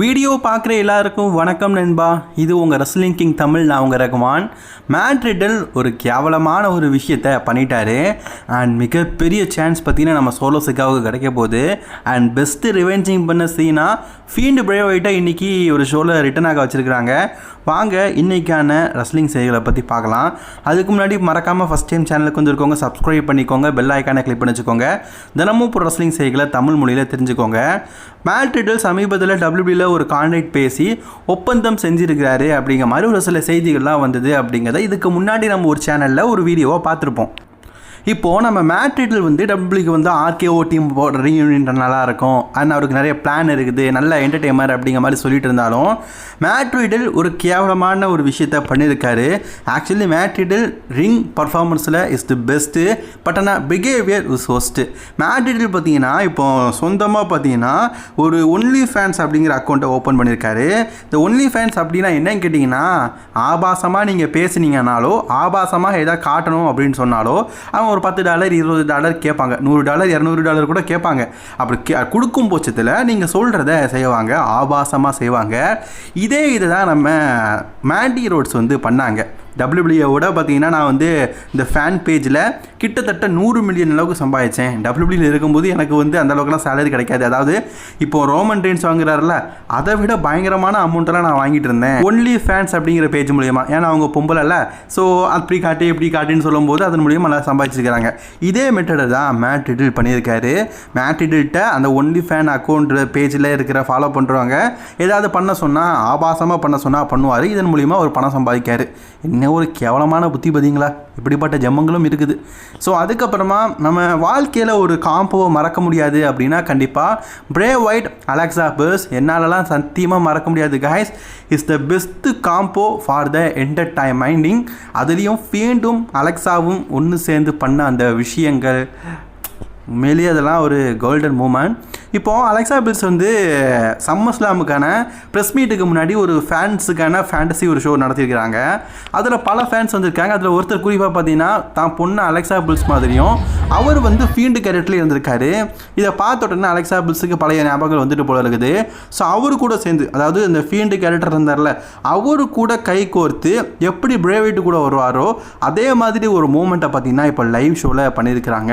Video பார்க்குற எல்லாருக்கும் வணக்கம் நண்பா. இது உங்கள் ரெஸ்லிங் கிங் தமிழ் நான் உங்கள் ரகுமான். மேட் ரிடல் ஒரு கேவலமான ஒரு விஷயத்த பண்ணிட்டாரு. அண்ட் மிகப்பெரிய சான்ஸ் பார்த்தீங்கன்னா நம்ம சோலோ சிக்காவுக்கு கிடைக்க போகுது. அண்ட் பெஸ்ட்டு ரிவெஞ்சிங் பண்ண சீனா ஃபீண்டு பிரேவைட்டை இன்றைக்கி ஒரு ஷோவில் ரிட்டன் ஆக வச்சுருக்கிறாங்க. வாங்க இன்றைக்கான ரெஸ்லிங் செய்திகளை பற்றி பார்க்கலாம். அதுக்கு முன்னாடி மறக்காமல் ஃபஸ்ட் டைம் சேனலுக்கு வந்துருக்கோங்க சப்ஸ்கிரைப் பண்ணிக்கோங்க. பெல் ஐக்கானை கிளிக் பண்ணி வச்சுக்கோங்க தினமும் இப்போ ரெஸ்லிங் செய்திகளை தமிழ் மொழியில் தெரிஞ்சுக்கோங்க. மேட் ரிடல் சமீபத்தில் டபிள்யூபியில் ஒரு கான்ட்ராக்ட் பேசி ஒப்பந்தம் செஞ்சுருக்கிறாரு அப்படிங்கிற மாதிரி ஒரு சில செய்திகள்லாம் வந்தது அப்படிங்கிறத இதுக்கு முன்னாடி நம்ம ஒரு சேனலில் ஒரு வீடியோவை பார்த்துருப்போம். இப்போது நம்ம மேட்ரிட்டில் வந்து டபிள்யூக்கு வந்து ஆர்கேஓ டீம் போடுற ரீயூனியன் நல்லா இருக்கும். அண்ட் அவருக்கு நிறைய பிளான் இருக்குது. நல்ல என்டர்டெயின்மெண்ட் அப்படிங்கிற மாதிரி சொல்லிட்டு இருந்தாலும் மேட்ரிட்டில் ஒரு கேவலமான ஒரு விஷயத்த பண்ணியிருக்காரு. ஆக்சுவலி மேட்ரிட்டில் ரிங் பர்ஃபார்மன்ஸில் இஸ் தி பெஸ்ட்டு பட் ஆனால் பிஹேவியர் இஸ் ஒஸ்ட்டு மேட்ரிட்டில் பார்த்தீங்கன்னா இப்போ சொந்தமாக பார்த்தீங்கன்னா ஒரு ஒன்லி ஃபேன்ஸ் அப்படிங்கிற அக்கௌண்ட்டை ஓப்பன் பண்ணியிருக்காரு. இந்த ஒன்லி ஃபேன்ஸ் அப்படின்னா என்னன்னு கேட்டிங்கன்னா ஆபாசமாக நீங்கள் பேசுனீங்கனாலோ ஆபாசமாக எதாவது காட்டணும் அப்படின்னு சொன்னாலோ அவன் ஒரு பத்து டாலர் இருபது டாலர் கேட்பாங்க. நூறு டாலர் இரநூறு டாலர் கூட கேட்பாங்க. அப்படி கே கொடுக்கும் பட்சத்தில் நீங்கள் சொல்கிறத செய்வாங்க ஆபாசமாக செய்வாங்க. இதே இதை தான் நம்ம மேண்டி ரோட்ஸ் வந்து பண்ணாங்க. டபிள்யூபிள்யூவோட பார்த்தீங்கன்னா நான் வந்து இந்த ஃபேன் பேஜில் கிட்டத்தட்ட நூறு மில்லியன் அளவுக்கு சம்பாதிச்சேன். டபிள்யூபிள்யூவில் இருக்கும்போது எனக்கு வந்து அந்த அளவுக்குலாம் சேலரி கிடைக்காது. அதாவது இப்போ ரோமன் ரெயின்ஸ் வாங்குறாருல அதை விட பயங்கரமான அமௌண்ட்டெல்லாம் நான் வாங்கிட்டு இருந்தேன். ஒன்லி ஃபேன்ஸ் அப்படிங்கிற பேஜ் மூலியமா. ஏன்னா அவங்க பொம்பளைல ஸோ அப்படி காட்டு இப்படி காட்டுன்னு சொல்லும்போது அதன் மூலியமாக நல்லா சம்பாதிச்சிருக்கிறாங்க. இதே மெத்தடை தான் மேட் இடில் பண்ணியிருக்காரு. மேட் ரிடில்கிட்ட அந்த ஒன்லி ஃபேன் அக்கௌண்ட் பேஜில் இருக்கிற ஃபாலோ பண்ணுறவங்க ஏதாவது பண்ண சொன்னால் ஆபாசமாக பண்ண சொன்னால் பண்ணுவார். இதன் மூலியமாக அவர் பணம் சம்பாதிக்காரு. என்ன ஒரு கேவலமான புத்தி பார்த்தீங்களா இப்படிப்பட்ட ஜெம்மங்களும் இருக்குது. ஸோ அதுக்கப்புறமா நம்ம வாழ்க்கையில் ஒரு காம்போவை மறக்க முடியாது அப்படின்னா கண்டிப்பாக பிரே ஒயிட் அலெக்ஸா பர்ஸ் என்னாலலாம் சத்தியமாக மறக்க முடியாது. Guys is the best combo for the entertainment அதுலேயும் ஃபீண்டும் அலெக்ஸாவும் ஒன்று சேர்ந்து பண்ண அந்த விஷயங்கள். உண்மையிலேயே அதெல்லாம் ஒரு கோல்டன் மூமெண்ட் இப்போது அலெக்சா பில்ஸ் வந்து சம்மர் ஸ்லாமுக்கான ப்ரெஸ் மீட்டுக்கு முன்னாடி ஒரு ஃபேன்ஸுக்கான ஃபேண்டசி ஒரு ஷோ நடத்தியிருக்கிறாங்க. அதில் பல ஃபேன்ஸ் வந்திருக்காங்க. அதில் ஒருத்தர் குறிப்பாக பார்த்தீங்கன்னா தான் பொண்ணு அலெக்சா பில்ஸ் மாதிரியும் அவர் வந்து ஃபீல்டு கேரக்டர்லேயே இருந்திருக்காரு. இதை பார்த்த உடனே அலெக்சா பில்ஸுக்கு பழைய ஞாபகங்கள் வந்துட்டு போல இருக்குது. ஸோ அவரு கூட சேர்ந்து அதாவது இந்த ஃபீல்டு கேரக்டர் இருந்தார்ல அவரு கூட கை கோர்த்து எப்படி பிரேவைட்டு கூட வருவாரோ அதே மாதிரி ஒரு மூமெண்ட்டை பார்த்தீங்கன்னா இப்போ லைவ் ஷோவில் பண்ணியிருக்கிறாங்க.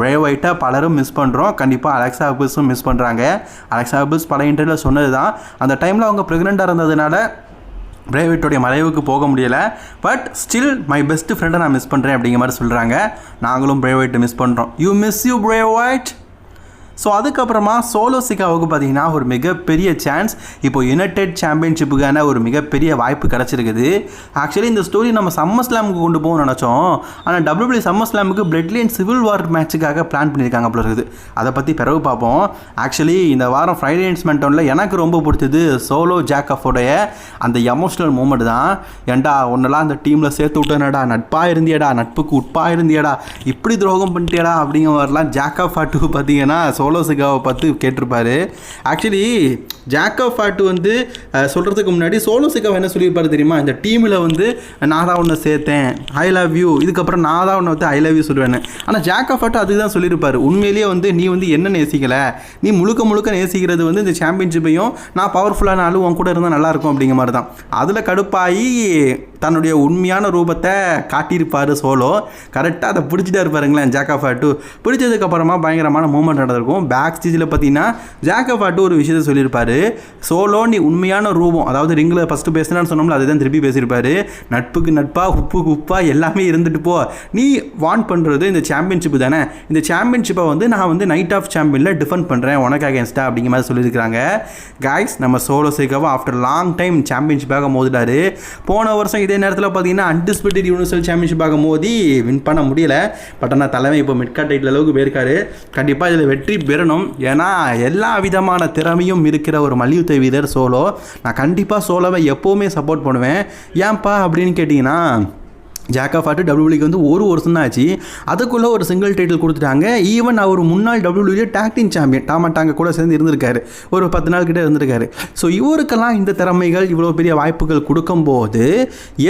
பிரேவைட்டாக பலரும் மிஸ் பண்ணுறோம் கண்டிப்பாக அலெக்சா பில்ஸும் மிஸ் பண்ணுறாங்க அலெக்சா பில்ஸ் பல இன்டர்வியூவில் சொன்னது தான் அந்த டைமில் அவங்க ப்ரெக்னெண்ட்டாக இருந்ததுனால பிரேவிட்டோடைய மறைவுக்கு போக முடியலை. பட் ஸ்டில் மை பெஸ்ட் ஃப்ரெண்டை நான் மிஸ் பண்ணுறேன் அப்படிங்கிற மாதிரி சொல்கிறாங்க நாங்களும் பிரேவைட்டை மிஸ் பண்ணுறோம் you miss you Bray Wyatt so அதுக்கப்புறமா சோலோசிக்காவுக்கு பார்த்தீங்கன்னா ஒரு மிகப்பெரிய சான்ஸ் இப்போ யுனைடெட் சாம்பியன்ஷிப்புக்கான ஒரு மிகப்பெரிய வாய்ப்பு கிடச்சிருக்குது. ஆக்சுவலி இந்த ஸ்டோரி நம்ம சம்மர் ஸ்லாமுக்கு கொண்டு போகணும்னு நினச்சோம். ஆனால் WW summer ஸ்லாமுக்கு பிளட்லி and civil war மேட்சுக்காக பிளான் பண்ணியிருக்காங்க போல இருக்குது. அதை பற்றி பிறகு பார்ப்போம். ஆக்சுவலி இந்த வாரம் ஃப்ரைடே இன்ஸ்மெண்டோனில் எனக்கு ரொம்ப பிடிச்சது சோலோ ஜாக்கஃபோடைய அந்த எமோஷ்னல் மூமெண்ட் தான். ஏன்டா ஒன்றெல்லாம் அந்த டீமில் சேர்த்து விட்டேனடா நட்பாக இருந்தியடா நட்புக்கு உட்பாக இருந்தியடா இப்படி துரோகம் பண்ணிட்டியடா அப்படிங்கிற மாதிரிலாம் ஜாக்கப் ஃபாட்டு பார்த்தீங்கன்னா சோலோ சிகாவை பார்த்து கேட்டிருப்பாரு. ஆக்சுவலி ஜாக்கப் ஃபாட்டு வந்து சொல்கிறதுக்கு முன்னாடி சோலோ சிகாவை என்ன சொல்லியிருப்பாரு தெரியுமா? இந்த டீமில் வந்து நான் தான் ஒன்று சேர்த்தேன். ஐ லவ் யூ இதுக்கப்புறம் நான் தான் ஒன்று வந்து ஐ லவ் யூ சொல்லுவேன்னு. ஆனால் ஜாக்கப் ஃபாட்டு அதுக்கு தான் சொல்லியிருப்பார். உண்மையிலேயே வந்து நீ வந்து என்ன நேசிக்கலை? நீ முழுக்க முழுக்க நேசிக்கிறது வந்து இந்த சாம்பியன்ஷிப்பையும் நான் பவர்ஃபுல்லான ஆளு உன் கூட இருந்தால் நல்லாயிருக்கும் அப்படிங்கிற மாதிரி தான் அதில் கடுப்பாகி தன்னுடைய உண்மையான ரூபத்தை காட்டியிருப்பார் சோலோ. கரெக்டாக அதை பிடிச்சிட்டே இருப்பாருங்களேன் ஜாக்கா டூ பிடிச்சதுக்கப்புறமா பயங்கரமான மூமெண்ட் நடந்திருக்கும். பேக் ஸ்டேஜில் பார்த்தீங்கன்னா ஜாக்கா டூ ஒரு விஷயத்தை சொல்லியிருப்பார். சோலோ நீ உண்மையான ரூபம் அதாவது ரிங்கில் ஃபஸ்ட்டு பேசினான்னு சொன்னோம்ல அதுதான் திருப்பி பேசியிருப்பார். நட்புக்கு நட்பாக உப்புக்கு உப்பாக எல்லாமே இருந்துட்டு போ. நீ வான் பண்ணுறது இந்த சாம்பியன்ஷிப் தானே. இந்த சாம்பியன்ஷிப்பை வந்து நான் வந்து நைட் ஆஃப் சாம்பியனில் டிஃபெண்ட் பண்ணுறேன் உனக்கு அகேன்ஸ்டா அப்படிங்கிற மாதிரி சொல்லியிருக்காங்க காய்ஸ் நம்ம சோலோ சேகாவும் ஆஃப்டர் லாங் டைம் சாம்பியன்ஷிப்பாக மோதிட்டாரு. போன வருஷம் இதே நேரத்தில் பார்த்தீங்கன்னா அன்டிஸ்பியூட்டட் யூனிவர்சல் சாம்பியன்ஷிப்பாக மோதி வின் பண்ண முடியல. பட் ஆனால் தலைமை இப்போ மிட்காட் டைட்டில் அளவுக்கு போயிருக்காரு. கண்டிப்பாக இதில் வெற்றி பெறணும். ஏன்னா எல்லா விதமான திறமையும் இருக்கிற ஒரு மல்யுத்த வீரர் சோலோ. நான் கண்டிப்பாக சோலோவை எப்போவுமே சப்போர்ட் பண்ணுவேன். ஏன்பா அப்படின்னு கேட்டிங்கன்னா ஜாக் ஆஃப் ஆட்டு டபிள்யூலிக்கு வந்து ஒரு வருஷம் தான் ஆச்சு. அதுக்குள்ளே ஒரு சிங்கிள் டைட்டில் கொடுத்துட்டாங்க. ஈவன் அவர் முன்னாள் டபிள்யூபிள்யூ டாக் டீம் சாம்பியன் டாமாட்டாங்க கூட சேர்ந்து இருந்திருக்காரு. ஒரு பத்து நாள் கிட்டே இருந்திருக்காரு. ஸோ இவருக்கெல்லாம் இந்த திறமைகள் இவ்வளோ பெரிய வாய்ப்புகள் கொடுக்கும்போது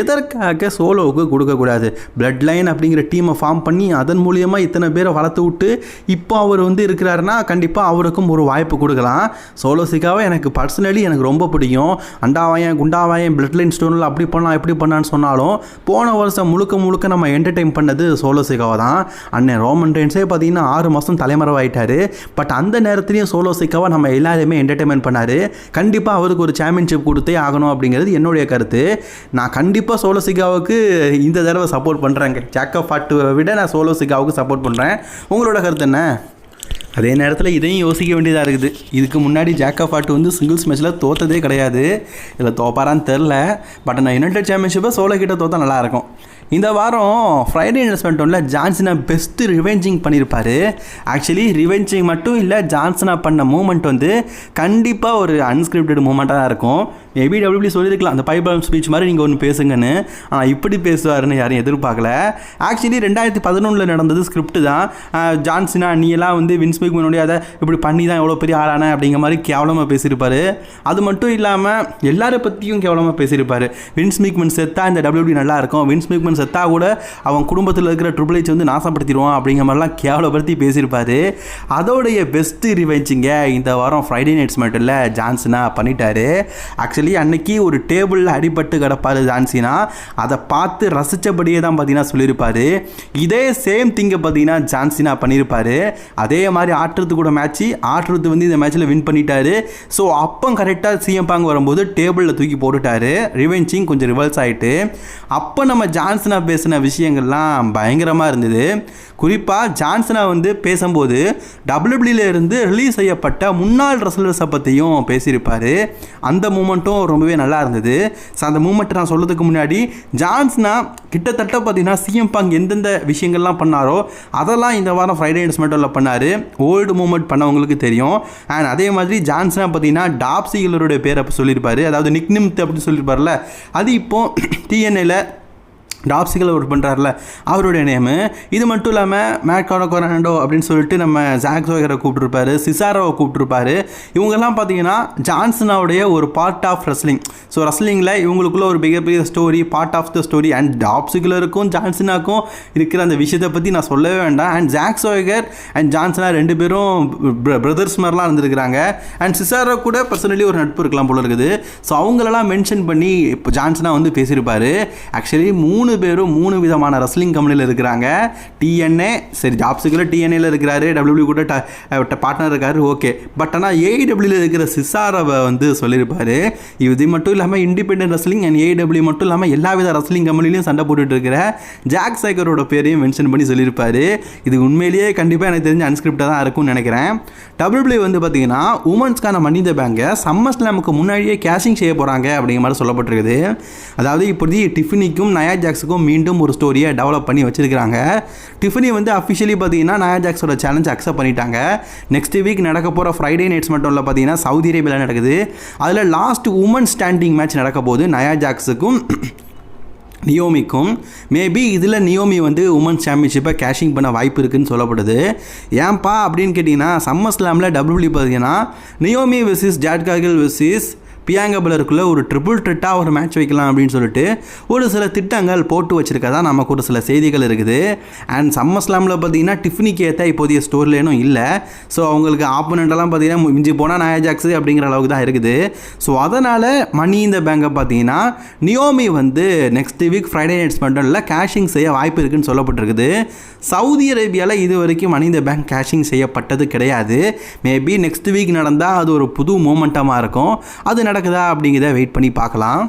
எதற்காக சோலோவுக்கு கொடுக்கக்கூடாது? பிளட் லைன் அப்படிங்கிற டீமை ஃபார்ம் பண்ணி அதன் மூலியமாக இத்தனை பேரை வளர்த்து விட்டு இப்போ அவர் வந்து இருக்கிறாருன்னா கண்டிப்பாக அவருக்கும் ஒரு வாய்ப்பு கொடுக்கலாம். சோலோ சிக்காவை எனக்கு பர்சனலி எனக்கு ரொம்ப பிடிக்கும். அண்டாவாயன் குண்டாவாயன் பிளட் லைன் ஸ்டோனில் அப்படி பண்ணலாம் இப்படி பண்ணான்னு சொன்னாலும் போன வருஷம் முழுக்க முழுக்க நம்ம என்டர்டைன் பண்ணது சோலோ சிகாவை தான். அண்ணன் ரோமன் ரெயின்ஸே பார்த்தீங்கன்னா ஆறு மாதம் தலைமறைவாயிட்டாரு. பட் அந்த நேரத்துலையும் சோலோ சிக்காவை நம்ம எல்லாருமே என்டர்டைன்மெண்ட் பண்ணார். கண்டிப்பாக அவருக்கு ஒரு சாம்பியன்ஷிப் கொடுத்தே ஆகணும் அப்படிங்கிறது என்னுடைய கருத்து. நான் கண்டிப்பாக சோலோ சிகாவுக்கு இந்த தடவை சப்போர்ட் பண்ணுறேங்க ஜாக்கப் ஃபாட்டுவை விட நான் சோலோ சிகாவுக்கு சப்போர்ட் பண்ணுறேன் உங்களோட கருத்து என்ன? அதே நேரத்தில் இதையும் யோசிக்க வேண்டியதாக இருக்குது. இதுக்கு முன்னாடி ஜாக்கா பாட்டு வந்து சிங்கிள்ஸ் மேட்ச்சில் தோத்ததே கிடையாது. இதில் தோப்பாரான்னு தெரில பட் நான் யுனைடெட் சாம்பியன்ஷிப்பை சோலோ கிட்ட தோத்தா நல்லாயிருக்கும் இந்த வாரம் ஃப்ரைடே இன்வெஸ்ட்மெண்ட் ஒன்றில் ஜான்சனா பெஸ்ட்டு ரிவெஞ்சிங் பண்ணியிருப்பார் ஆக்சுவலி ரிவெஞ்சிங் மட்டும் இல்லை ஜான்சனா பண்ண மூமெண்ட் வந்து கண்டிப்பாக ஒரு அன்ஸ்கிரிப்டட் மூமெண்ட்டாக தான் இருக்கும். மேபி டபிள்யூபி சொல்லியிருக்கலாம் அந்த பைபல் ஸ்பீச் மாதிரி நீங்கள் ஒன்று பேசுங்கன்னு. ஆனால் இப்படி பேசுவார்னு யாரும் எதிர்பார்க்கல. ஆக்சுவலி ரெண்டாயிரத்தி பதினொன்றில் நடந்தது ஸ்கிரிப்ட் தான். ஜான்சினா நீ எல்லாம் வந்து வின்ஸ் மேக்மனுடைய அதை இப்படி பண்ணி தான் எவ்வளோ பெரிய ஆளான அப்படிங்கிற மாதிரி கேவலமாக பேசியிருப்பாரு. அது மட்டும் இல்லாமல் எல்லாரை பற்றியும் கேவலமாக பேசியிருப்பாரு. வின்ஸ்மிக்மன் செத்தா இந்த டபிள்யூபி நல்லா இருக்கும். வின்ஸ்மிக்மன் செத்தா கூட அவன் குடும்பத்தில் இருக்கிற ட்ரிபிள் ஹெச் வந்து நாசப்படுத்திடுவான் அப்படிங்கிற மாதிரிலாம் கேவலப்படுத்தி பேசியிருப்பாரு. அதோடைய பெஸ்ட்டு ரிவெஞ்சிங்க இந்த வாரம் ஃப்ரைடே நைட்ஸ் மட்டும் இல்லை ஜான்சனா பண்ணிட்டாரு. ஆக்சுவலி அன்னைக்கு ஒரு டேபிளில் அடிபட்டு கிடப்பாரு ஜான்சினா. அதை பார்த்து ரசித்தபடியே தான் பார்த்தீங்கன்னா சொல்லியிருப்பாரு. இதே சேம் திங்கை பார்த்தீங்கன்னா ஜான்சினா பண்ணியிருப்பாரு. அதே மாதிரி ஆட்டுறது கூட மேட்ச்சு ஆட்டுறது வந்து இந்த மேட்ச்சில் வின் பண்ணிட்டாரு. ஸோ அப்போ கரெக்டாக சிஎம் பாங்க வரும்போது டேபிளில் தூக்கி போட்டுட்டாரு. ரிவெஞ்சிங் கொஞ்சம் ரிவர்ஸ் ஆகிட்டு அப்போ நம்ம ஜான்சன் பேசின விஷயங்கள்லாம் பயங்கரமாக இருந்தது. குறிப்பாக ஜான்சனா வந்து பேசும்போது WWE இருந்து ரிலீஸ் செய்யப்பட்ட முன்னாள் ரெஸ்லர்ஸை பற்றியும் பேசியிருப்பார். அந்த மூமெண்ட்டும் ரொம்பவே நல்லா இருந்தது. ஸோ அந்த மூமெண்ட்டை நான் சொல்கிறதுக்கு முன்னாடி ஜான்சனா கிட்டத்தட்ட பார்த்தீங்கன்னா சிஎம் பாங் எந்தெந்த விஷயங்கள்லாம் பண்ணாரோ அதெல்லாம் இந்த வாரம் ஃப்ரைடே ஸ்மெட்டோவில் பண்ணார். ஓல்டு மூமெண்ட் பண்ணவங்களுக்கு தெரியும். அண்ட் அதே மாதிரி ஜான்சனா பார்த்தீங்கன்னா டாப்சிகளோட பேரை சொல்லியிருப்பாரு. அதாவது நிக்னிம்த் அப்படின்னு சொல்லியிருப்பார்ல அது இப்போது டிஎன்ஏல டாப்சிகள் அவர் பண்ணுறாருல அவருடைய நேமு இது மட்டும் இல்லாமல் மேட்கான கொராண்டோ அப்படின்னு சொல்லிட்டு நம்ம ஜாக் ஜோகரை கூப்பிட்டுருப்பாரு சிசாரோவை கூப்பிட்டுருப்பாரு. இவங்கெல்லாம் பார்த்தீங்கன்னா ஜான்சனாவுடைய ஒரு பார்ட் ஆஃப் ரெஸ்லிங் ஸோ ரெஸ்லிங்கில் இவங்களுக்குள்ள ஒரு மிகப்பெரிய story part of the story and டாப்சிகுலருக்கும் ஜான்சனாக்கும் இருக்கிற அந்த விஷயத்தை பற்றி நான் சொல்லவே வேண்டாம். அண்ட் ஜாக் சோகர் அண்ட் ஜான்சனா ரெண்டு பேரும் பிரதர்ஸ் மாதிரிலாம் இருந்திருக்கிறாங்க. அண்ட் சிசாரோ கூட பர்சனலி ஒரு நட்பு இருக்கலாம் போல இருக்குது. ஸோ அவங்களெல்லாம் மென்ஷன் பண்ணி இப்போ ஜான்சனா வந்து பேசியிருப்பார். ஆக்சுவலி மூணு பேரும் மூணு விதமான ரெஸ்லிங் கம்பெனியில் இருக்கிறாங்க. டிஎன்ஏ சரி ஜாப்ஸுக்குள்ள டிஎன்ஏல இருக்கிறாரு டபிள்யூ கூட பார்ட்னர் இருக்காரு ஓகே பட் ஆனால் ஏஇடபிள்யூல இருக்கிற சிசாரவை வந்து சொல்லியிருப்பாரு இது மட்டும் இல்லாமல் இண்டிபெண்டன்ட் ரெஸ்லிங் அண்ட் ஏஇடபிள்யூ மட்டும் இல்லாமல் எல்லா வித ரெஸ்லிங் கம்பெனிலையும் சண்டை போட்டுட்டு இருக்கிற ஜாக் சைக்கரோட பேரையும் மென்ஷன் பண்ணி சொல்லியிருப்பாரு. இது உண்மையிலேயே கண்டிப்பாக எனக்கு தெரிஞ்ச அன்ஸ்கிரிப்டாக தான் இருக்கும்னு நினைக்கிறேன். டபிள்யூபிள்யூ வந்து பார்த்தீங்கன்னா உமன்ஸ்க்கான மனித பேங்கை சம்மர் ஸ்லாமுக்கு முன்னாடியே கேஷிங் செய்ய போகிறாங்க அப்படிங்கிற மாதிரி சொல்லப்பட்டிருக்குது. அதாவது இப்போதைக்கு டிஃபினிக்கும் நயா ஜாக்ஸ் ஜாக்ஸுக்கும் மீண்டும் ஒரு ஸ்டோரியை டெவலப் பண்ணி வச்சிருக்காங்க டிஃபனி வந்து அஃபிஷியலி பார்த்தீங்கன்னா நயா ஜாக்ஸோட சேலஞ்ச் அக்செப்ட் பண்ணிட்டாங்க. நெக்ஸ்ட் வீக் நடக்க போகிற ஃப்ரைடே நைட்ஸ் மட்டும் இல்லை பார்த்தீங்கன்னா சவுதி அரேபியாவில் நடக்குது. அதில் லாஸ்ட் உமன் ஸ்டாண்டிங் மேட்ச் நடக்க போது நயா ஜாக்ஸுக்கும் நியோமிக்கும். மேபி இதில் நியோமி வந்து உமன்ஸ் சாம்பியன்ஷிப்பை கேஷிங் பண்ண வாய்ப்பு இருக்குன்னு சொல்லப்படுது. ஏன்பா அப்படின்னு கேட்டிங்கன்னா சம்மர் ஸ்லாமில் டபிள்யூ பார்த்தீங்கன்னா நியோமி வெர்சஸ் ஜாட்காகில் வெர்சஸ் பியாங்கபலருக்குள்ள ஒரு ட்ரிபிள் ட்ரிட்டாக ஒரு மேட்ச் வைக்கலாம் அப்படின்னு சொல்லிட்டு ஒரு சில திட்டங்கள் போட்டு வச்சுருக்கதா நமக்கு ஒரு சில செய்திகள் இருக்குது. அண்ட் சம்மர் ஸ்லாமில் பார்த்தீங்கன்னா டிஃபினிக்கு ஏற்ற இப்போதைய ஸ்டோர்லேனும் இல்லை. ஸோ அவங்களுக்கு ஆப்போனண்ட்டெல்லாம் பார்த்தீங்கன்னா மிஞ்சி போனால் நாயஜாக்ஸு அப்படிங்கிற அளவுக்கு தான் இருக்குது. ஸோ அதனால் மணி இந்த பேங்கை பார்த்தீங்கன்னா நியோமி வந்து நெக்ஸ்ட் வீக் ஃப்ரைடே நைட்ஸ் மட்டும் கேஷிங் செய்ய வாய்ப்பு இருக்குன்னு சொல்லப்பட்டிருக்குது. சவுதி அரேபியாவில் இது வரைக்கும் மணி இந்த பேங்க் கேஷிங் செய்யப்பட்டது கிடையாது. மேபி நெக்ஸ்ட் வீக் நடந்தால் அது ஒரு புது மூமெண்ட்டமாக இருக்கும். அது நடக்குதா அப்படிங்கிறத வெயிட் பண்ணி பார்க்கலாம்.